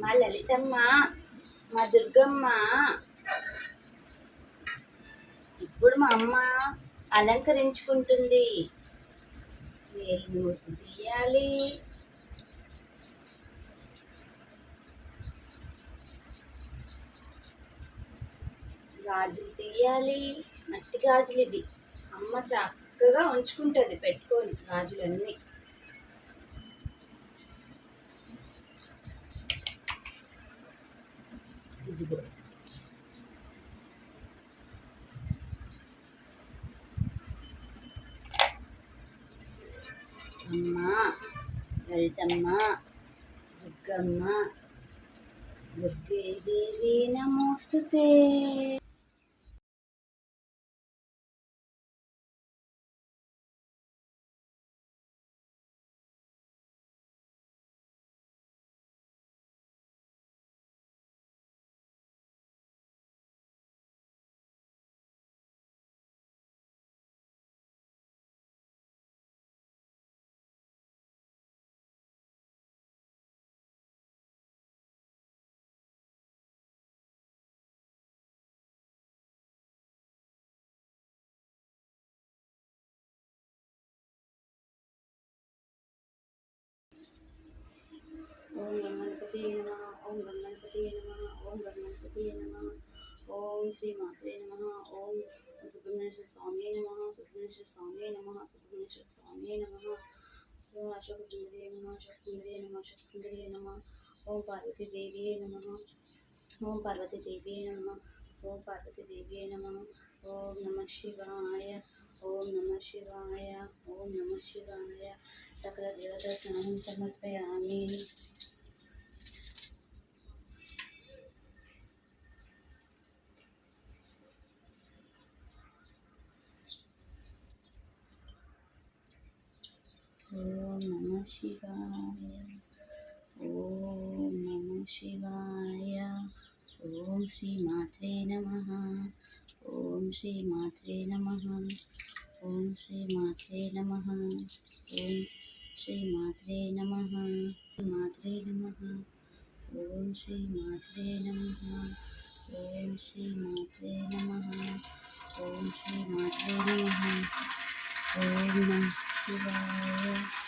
మా లలితమ్మ మా దుర్గమ్మ. ఇప్పుడు మా అమ్మ అలంకరించుకుంటుంది. వేలు మూసుకు తీయాలి. గాజులు తీయాలి. మట్టి గాజులు ఇవి. అమ్మ చక్కగా ఉంచుకుంటుంది పెట్టుకొని గాజులన్నీ. అమ్మ లలితమ్మ దుర్గమ్మ దుర్గే దేవి నమోస్తుతే. ओम गणपतिये नमः, ओम गणपतिये नमः, ओम गणपतिये नमः, ओम श्री मात्रे नमः, ओम सुब्रह्मण्य स्वामी नमः सुब्रह्मण्य स्वामी नमः सुब्रह्मण्य स्वामी नमः अशोक सुंदरी नमः अशोक सुंदरी नमः अशोक सुंदरी नमः, ओम पार्वती देवी नमः, ओम पार्वती देवी नमः, ओम पार्वती देवी नमः, ओम नमः शिवाय, ओम नमः शिवाय, ओम नमः शिवाय सकल देवता समर्पयामी शिवाय। ओम नमः शिवाय। ओम श्री मात्रे नमः। ओम श्री मात्रे नमः। ओम श्री मात्रे नमः। ओम श्री मात्रे नमः। मात्रे नमः। ओम श्री मात्रे नमः। ओम श्री मात्रे नमः। ओम श्री मात्रे नमः। ओम नमः शिवाय।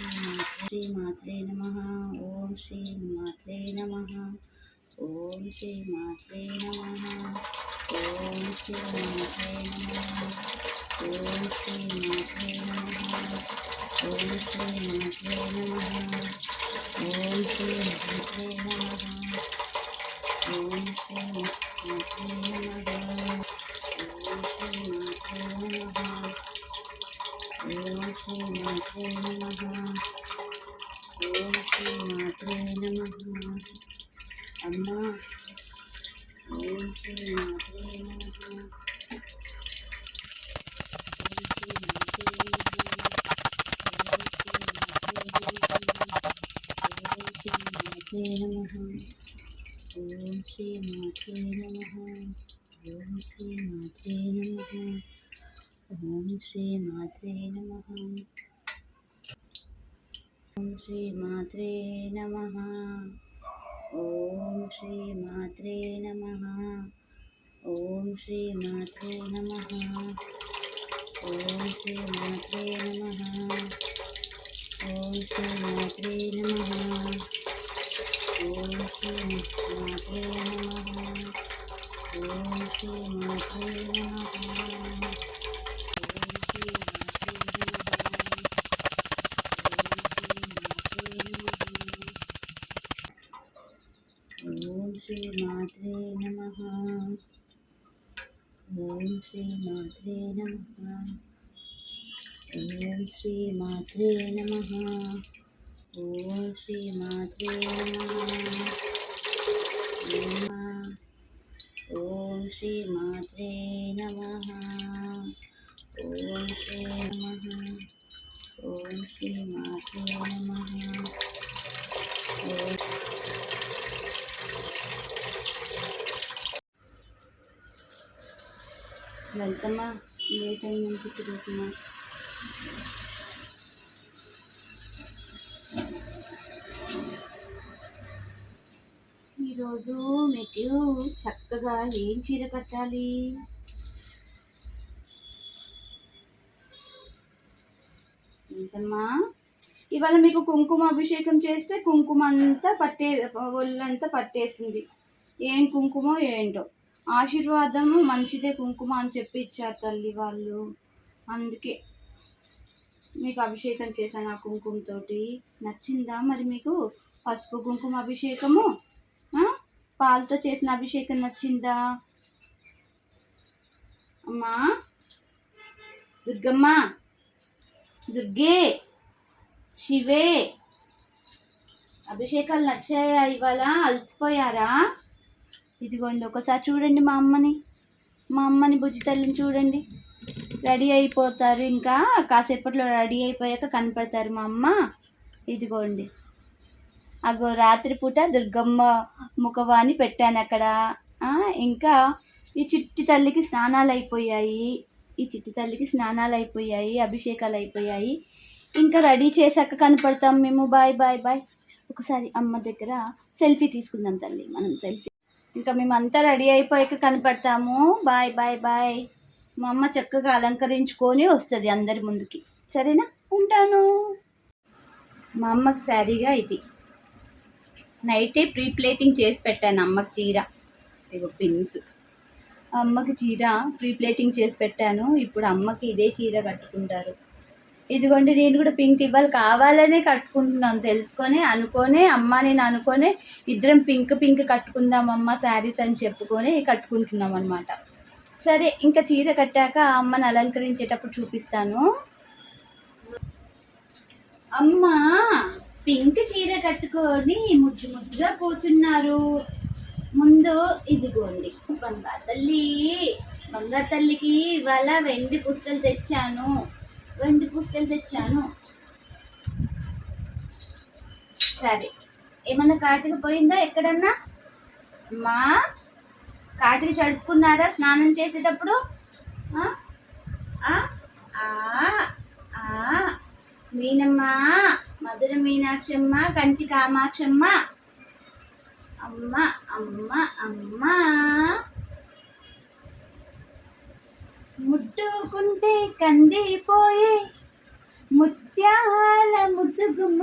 నమ శివాయ నమ ఓం శ్రీ మాత్రే నమ ఓం శ్రీ మాత్రే నమ ఓం శ్రీ మాత్రే నమ ఓం శ్రీ మాత్రే నమ ఓం శ్రీ మాత్రే నమ ఓం శ్రీ మాత్రే నమ ఓం శ్రీ మాత్రే నమ ఓం శ్రీ మాత్రే నమ ఓం శ్రీ మాత్రే మాత్రే నమ ఓం శ్రీ మాత్రే నమ ఓం శ్రీ మాత్రే నమ ఓం मात्रे नमः ॐ नमः ओम श्री मात्रे नमः। ओम श्री मात्रे नमः ओम श्री मात्रे नमः। శ్రీ మాత్రే నమ శ్రీ మాత్రే నమ ఓం శ్రీ నమ ఓం శ్రీ మాత్రే నమ ఓం వెళ్తామా లేట్ అయిందంటే తిరుగుతున్నా చక్కగా ఏం చీర కట్టాలి? ఏంటమ్మా? ఇవాళ మీకు కుంకుమ అభిషేకం చేస్తే కుంకుమ అంతా పట్టే ఒళ్ళంతా పట్టేసింది. ఏం కుంకుమ ఏంటో. ఆశీర్వాదము మంచిదే కుంకుమ అని చెప్పి ఇచ్చారు తల్లి వాళ్ళు. అందుకే మీకు అభిషేకం చేశాను ఆ కుంకుమతోటి నచ్చిందా మరి మీకు? పసుపు కుంకుమ అభిషేకము? పాలతో చేసిన అభిషేకం నచ్చిందా? అమ్మా? దుర్గమ్మ? దుర్గే? శివే? అభిషేకాలు నచ్చాయా ఇవాళ? అలసిపోయారా? ఇదిగోండి ఒకసారి చూడండి మా అమ్మని. మా అమ్మని బుజ్జి తల్లిని చూడండి. రెడీ అయిపోతారు ఇంకా. కాసేపట్లో రెడీ అయిపోయాక కనపడతారు మా అమ్మ. ఇదిగోండి. అగో రాత్రిపూట దుర్గమ్మ ముఖవాణి పెట్టాను అక్కడ. ఇంకా ఈ చిట్టి తల్లికి స్నానాలు అయిపోయాయి ఈ చిట్టి తల్లికి స్నానాలు అయిపోయాయి అభిషేకాలు అయిపోయాయి ఇంకా రెడీ చేశాక కనపడతాం మేము. Bye bye bye. ఒకసారి అమ్మ దగ్గర సెల్ఫీ తీసుకుందాం తల్లి. మనం సెల్ఫీ. ఇంకా మేమంతా రెడీ అయిపోయాక కనపడతాము. Bye bye bye. మా అమ్మ చక్కగా అలంకరించుకొని వస్తుంది అందరి ముందుకి. సరేనా? ఉంటాను. మా అమ్మకి శారీగా ఇది. నైటే ప్రీ ప్లేటింగ్ చేసి పెట్టాను అమ్మకి చీర. ఇగో పిన్స్. అమ్మకి చీర ప్రీ ప్లేటింగ్ చేసి పెట్టాను. ఇప్పుడు అమ్మకి ఇదే చీర కట్టుకుంటారు. ఇదిగోండి నేను కూడా పింక్ ఇవ్వాలి. కావాలనే కట్టుకుంటున్నాను. తెలుసుకొని అనుకొని అమ్మ నేను అనుకొని ఇద్దరం పింక్ పింక్ కట్టుకుందాం అమ్మ శారీస్ అని చెప్పుకొని కట్టుకుంటున్నాం అనమాట సరే ఇంకా చీర కట్టాక అమ్మని అలంకరించేటప్పుడు చూపిస్తాను. అమ్మ! పింక్ చీర కట్టుకొని ముద్దు ముద్దుగా కూర్చున్నారు. ముందు ఇదిగోండి బంగారు తల్లి బంగారు తల్లికి ఇవాళ వెండి పుస్తలు తెచ్చాను. వెండి పుస్తలు తెచ్చాను. సరే ఏమన్నా కాటికి పోయిందా ఎక్కడన్నా? మా కాటికి చడుపుకున్నారా స్నానం చేసేటప్పుడు? ఆ? మీనమ్మ మధుర మీనాక్షమ్మ కంచి కామాక్షమ్మ. అమ్మ అమ్మ అమ్మ. ముట్టుకుంటే కందిపోయే ముత్యాల ముద్దుగుమ్మ.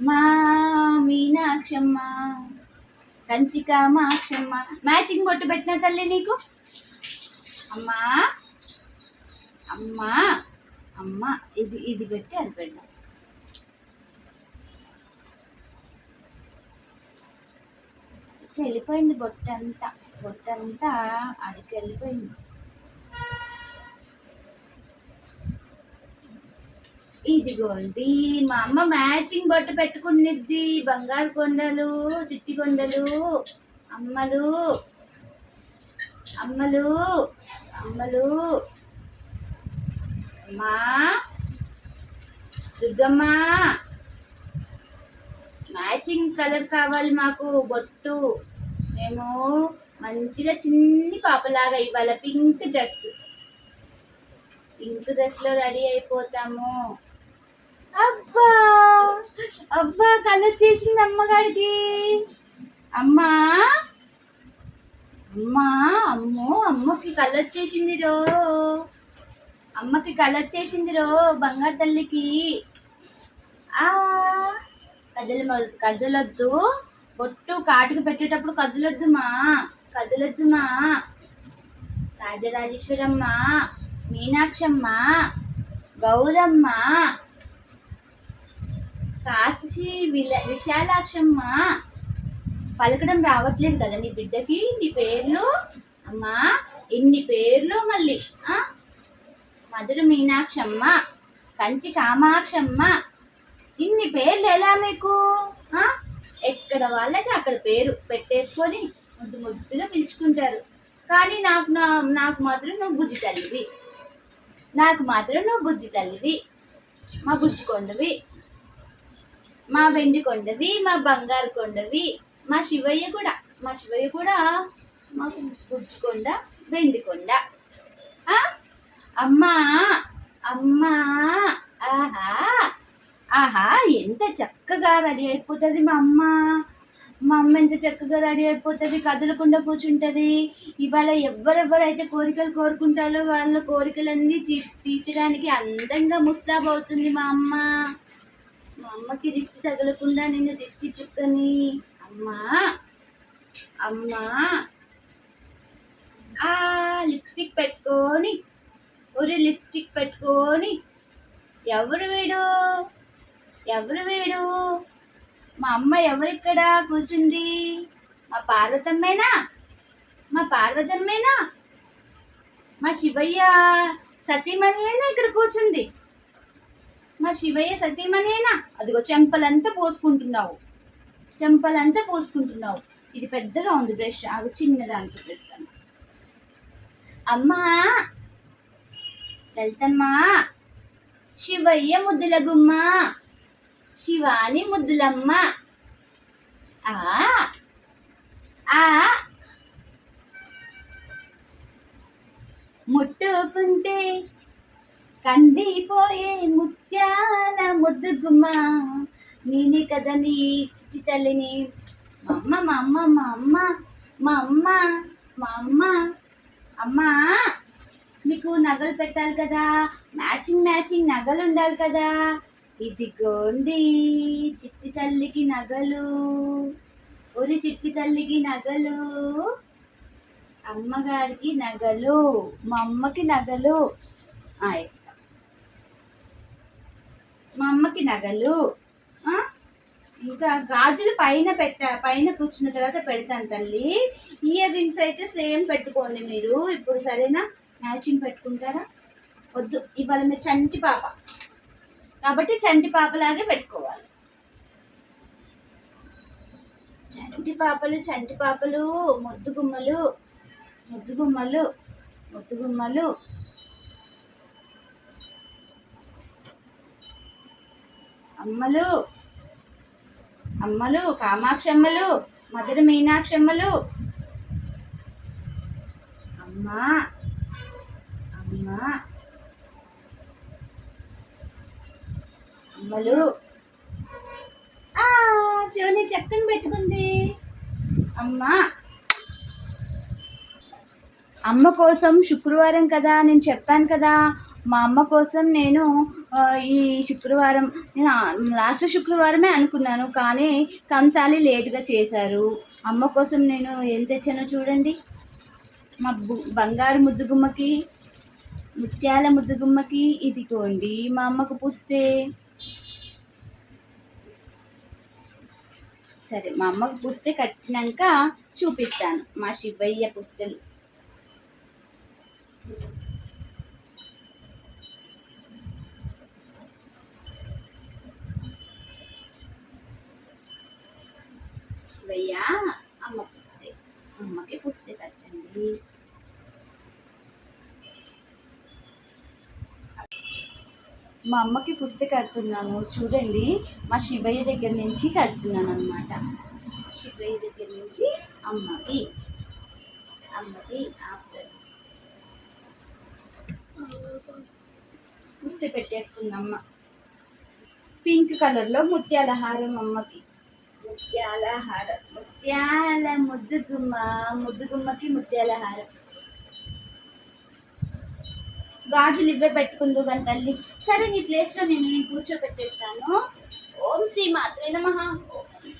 మా మీనాక్షమ్మ కంచి కామాక్షమ్మ. మ్యాచింగ్ బొట్టు పెట్టిన తల్లి నీకు? అమ్మా అమ్మా. అమ్మ ఇది ఇది పెట్టి అది పెడదాం. వెళ్ళిపోయింది బొట్టంతా. బొట్టంతా అడికి వెళ్ళిపోయింది. ఇదిగోండి మా అమ్మ మ్యాచింగ్ బొట్టు పెట్టుకునిద్ది. బంగారు కొండలు చిట్టి కొండలు అమ్మలు అమ్మలు అమ్మలు. మా దుర్గమ్మ. మ్యాచింగ్ కలర్ కావాలి మాకు బొట్టు. మేము మంచిగా చిన్ని పాపలాగా ఇవాళ పింక్ డ్రెస్. పింక్ డ్రెస్లో రెడీ అయిపోతాము. అబ్బా! అబ్బా కలర్ చేసింది అమ్మగారికి. అమ్మా! అమ్మా అమ్మో అమ్మకి కలర్ చేసింది రో. అమ్మకి కలర్ చేసింది రో బంగారు తల్లికి. ఆ కదలు కదలొద్దు. బొట్టు కాటుకు పెట్టేటప్పుడు కదలొద్దు మా కదలొద్దు మా. రాజరాజేశ్వరమ్మ మీనాక్షమ్మ గౌరమ్మ కాశీ విల విశాలాక్షమ్మ. పలకడం రావట్లేదు కదా నీ బిడ్డకి నీ పేర్లు? అమ్మా ఇన్ని పేర్లు మళ్ళీ మధుర మీనాక్షమ్మ కంచి కామాక్షమ్మ. ఇన్ని పేర్లు ఎలా మీకు? ఎక్కడ వాళ్ళకి అక్కడ పేరు పెట్టేసుకొని ముద్దు ముద్దుగా పిలుచుకుంటారు. కానీ నాకు నా నాకు మాత్రం నువ్వు బుజ్జి తల్లివి. నాకు మాత్రం నువ్వు బుజ్జి తల్లివి. మా బుజ్జి కొండవి మా వెండి కొండవి మా బంగారు కొండవి మా శివయ్య కూడా మా శివయ్య కూడా మాకు బుజ్జి కొండ వెండి కొండ. ఆ? అమ్మా అమ్మా ఆహా ఆహా ఎంత చక్కగా రెడీ అయిపోతుంది మా అమ్మ. మా అమ్మ ఎంత చక్కగా రెడీ అయిపోతుంది కదలకుండా కూర్చుంటుంది. ఇవాళ ఎవరెవరైతే కోరికలు కోరుకుంటారో వాళ్ళ కోరికలన్నీ తీ తీర్చడానికి అందంగా ముస్తాబవుతుంది మా అమ్మ. మా అమ్మకి దిష్టి తగలకుండా నేను దిష్టి చుక్కని. అమ్మా అమ్మా. ఆ లిప్స్టిక్ పెట్టుకొని ఒరే లిప్స్టిక్ పెట్టుకొని ఎవరు వీడు? ఎవరు వీడు? మా అమ్మ ఎవరిక్కడ కూర్చుంది? మా పార్వతమ్మేనా? మా పార్వతమ్మేనా? మా శివయ్య సతీమణియేనా ఇక్కడ కూర్చుంది? మా శివయ్య సతీమణియేనా? అదిగో చెంపలంతా పోసుకుంటున్నావు. చెంపలంతా పోసుకుంటున్నావు. ఇది పెద్దగా ఉంది బ్రష్. అవి చిన్నదానికి పెడతాను. అమ్మా వెళ్తమ్మా. శివయ్య ముద్దుల గుమ్మ శివాని ముద్దులమ్మ. ఆ. ఆ. ముట్టుకుంటే కందిపోయే ముత్యాల ముద్దుగుమ్మ. నేనే కదా నీ చిట్టి తల్లిని. మా అమ్మ మా అమ్మ మా అమ్మ మా అమ్మ మా అమ్మ అమ్మా. మీకు నగలు పెట్టాలి కదా. మ్యాచింగ్ మ్యాచింగ్ నగలు ఉండాలి కదా. ఇదిగోండి చిట్టి తల్లికి నగలు. ఒరి చిట్టి తల్లికి నగలు. అమ్మగారికి నగలు. మా అమ్మకి నగలు. ఆ, ఇస్తా. మా అమ్మకి నగలు. ఇంకా గాజులు పైన పెట్ట పైన కూర్చున్న తర్వాత పెడతాను తల్లి. ఇయర్ రింగ్స్ అయితే సేమ్ పెట్టుకోండి మీరు. ఇప్పుడు సరేనా? మ్యాచింగ్ పెట్టుకుంటారా? వద్దు. ఇవాళ మీరు చంటి పాప. కాబట్టి చంటి పాపలాగే పెట్టుకోవాలి. చంటి పాపలు చంటి పాపలు ముద్దు గుమ్మలు ముద్దు గుమ్మలు ముద్దు గుమ్మలు. అమ్మలు అమ్మలు కామాక్షమ్మలు మధుర మీనాక్షమ్మలు. అమ్మలు అమ్మా అమ్మలు. చెవిని చక్కని పెట్టుకుంది. అమ్మ. అమ్మ కోసం శుక్రవారం కదా నేను చెప్పాను కదా. మా అమ్మ కోసం నేను ఈ శుక్రవారం నేను లాస్ట్ శుక్రవారమే అనుకున్నాను కానీ కంసాలి లేటుగా చేశారు. అమ్మ కోసం నేను ఏం తెచ్చానో చూడండి. మా బంగారు ముద్దుగుమ్మకి ముత్యాల ముద్దుగుమ్మకి ఇదిగోండి మా అమ్మకు పుస్తే. సరే మా అమ్మకు పుస్తే కట్టినాక చూపిస్తాను. మా శివయ్య పుస్తలు. శివయ్య అమ్మ పుస్తే. అమ్మకి పుస్తే కట్టండి. మా అమ్మకి పుస్తక కడుతున్నాను. చూడండి. మా శివయ్య దగ్గర నుంచి కడుతున్నాను అనమాట శివయ్య దగ్గర నుంచి అమ్మకి. అమ్మకి ఆపుతారు పుస్తక పెట్టేసుకుంది అమ్మ. పింక్ కలర్లో ముత్యాల హారం అమ్మకి. ముత్యాల హారం ముత్యాల ముద్దు గుమ్మ. ముద్దు గుమ్మకి ముత్యాల హారం గాజులు ఇవ్వే పెట్టుకుందు కానీ తల్లి. సరే నీ ప్లేస్లో నేను నేను కూర్చోబెట్టేస్తాను ఓం శ్రీ మాత్రే నమ. ఓం శ్రీ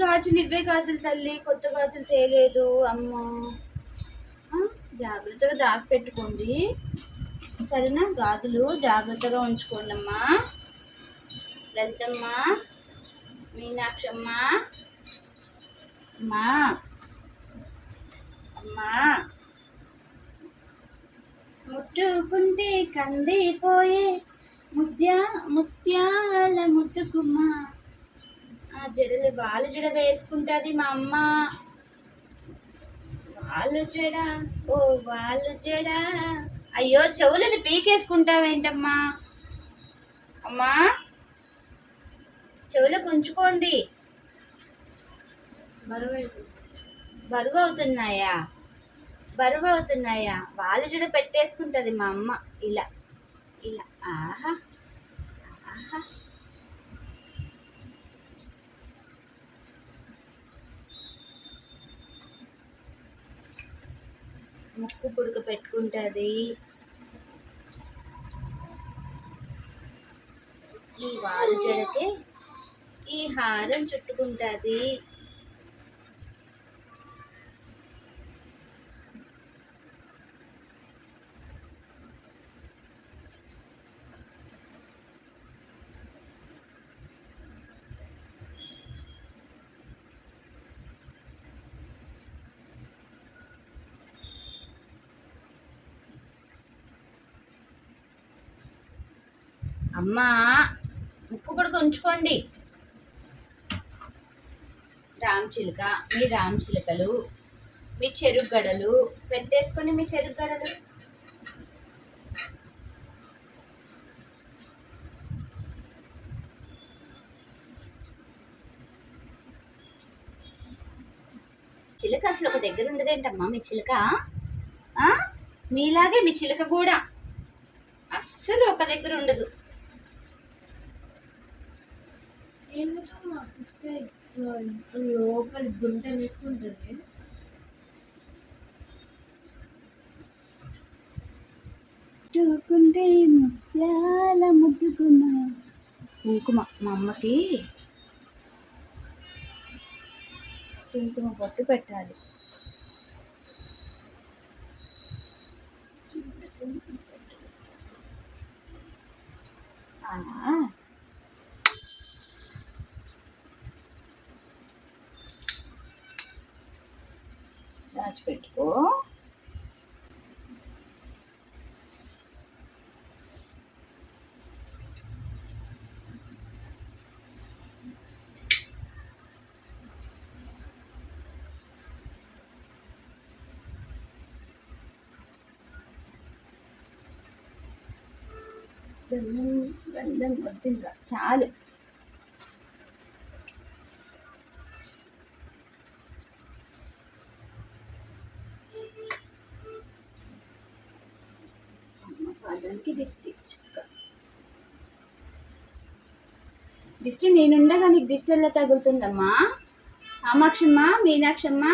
గాజులు ఇవ్వే గాజులు తల్లి కొత్త గాజులు తేలేదు అమ్మ. జాగ్రత్తగా దాచి పెట్టుకోండి. సరేనా? గాజులు జాగ్రత్తగా ఉంచుకోండి అమ్మా లలితమ్మ మీనాక్షమ్మ అమ్మా అమ్మా. ముట్టుకుంటే కందిపోయే ముత్యా ముత్యాల ముత్తుకుమ్మ ఆ జడలు బాల జడ వేసుకుంటుంది మా అమ్మ. వాళ్ళు చెడా ఓ వాళ్ళు చెడా అయ్యో చెవులది పీకేసుకుంటావేంటమ్మా? అమ్మా చెవులకు ఉంచుకోండి. బరువు బరువు అవుతున్నాయా బరువు అవుతున్నాయా వాళ్ళు జడ పెట్టేసుకుంటుంది మా అమ్మ. ఇలా ఇలా. ఆహా. ముక్కు పుడక పెట్టుకుంటుంది. ఈ వాలు జడితే ఈ హారం చుట్టుకుంటుంది. అమ్మా ముక్కు కూడా ఉంచుకోండి రామ్ చిలుక మీ రామ్ చిలుకలు మీ చెరుకు గడలు మీ చెరుకు గడలు. చిలుక అసలు ఒక దగ్గర ఉండదేంటమ్మా మీ చిలుక? మీలాగే మీ చిలుక కూడా. అస్సలు ఒక దగ్గర ఉండదు. ఎందుకు మాకు ఇస్తే లోపల గుంట పెట్టుకుంటుంది. చుట్టుకుంటే ముత్యాల ముద్దుకుమ కుంకుమ మా అమ్మకి కుంకుమ పొట్టు పెట్టాలి. ఆ. దాచిపెట్టుకో గంధం గంధం వద్దు ఇంకా చాలు దిష్టి నేనుండగా మీకు దిష్టి ఎలా తగులుతుందమ్మా? కామాక్షమ్మ మీనాక్షమ్మ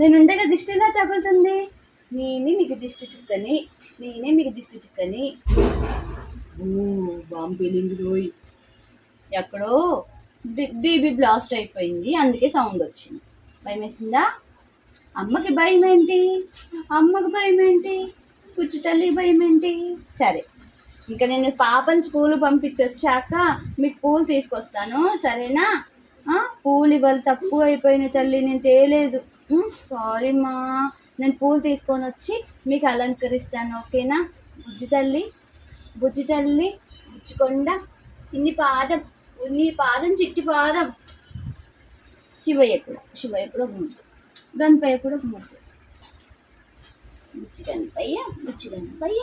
నేనుండగా దిష్టి ఎలా తగులుతుంది? నేనే మీకు దిష్టి చుక్కని నేనే మీకు దిష్టి చుక్కని. ఓ బాంబు పేలింది రోయ్. ఎక్కడో బీబీ బ్లాస్ట్ అయిపోయింది అందుకే సౌండ్ వచ్చింది. భయం వేసిందా అమ్మకి భయం ఏంటి అమ్మకి భయం ఏంటి కూర్చు తల్లి భయం ఏంటి సరే. ఇంకా నేను పాపని స్కూల్ పంపించి వచ్చాక మీకు పూలు తీసుకొస్తాను సరేనా? పూలు ఇవాళ తక్కువ అయిపోయిన తల్లి నేను తేలేదు. సారీ మా. నేను పూలు తీసుకొని వచ్చి మీకు అలంకరిస్తాను ఓకేనా? బుజ్జి తల్లి బుజ్జి తల్లి బుజ్జికొండ చిన్ని పాదం నీ పాదం చిట్టి పాదం. శివయ్య కూడా శివయ్య కూడా ఒక ముద్దు గణపయ్య కూడా ఒక ముద్దు బుజ్జి గణపయ్య బుజ్జి గణపయ్య.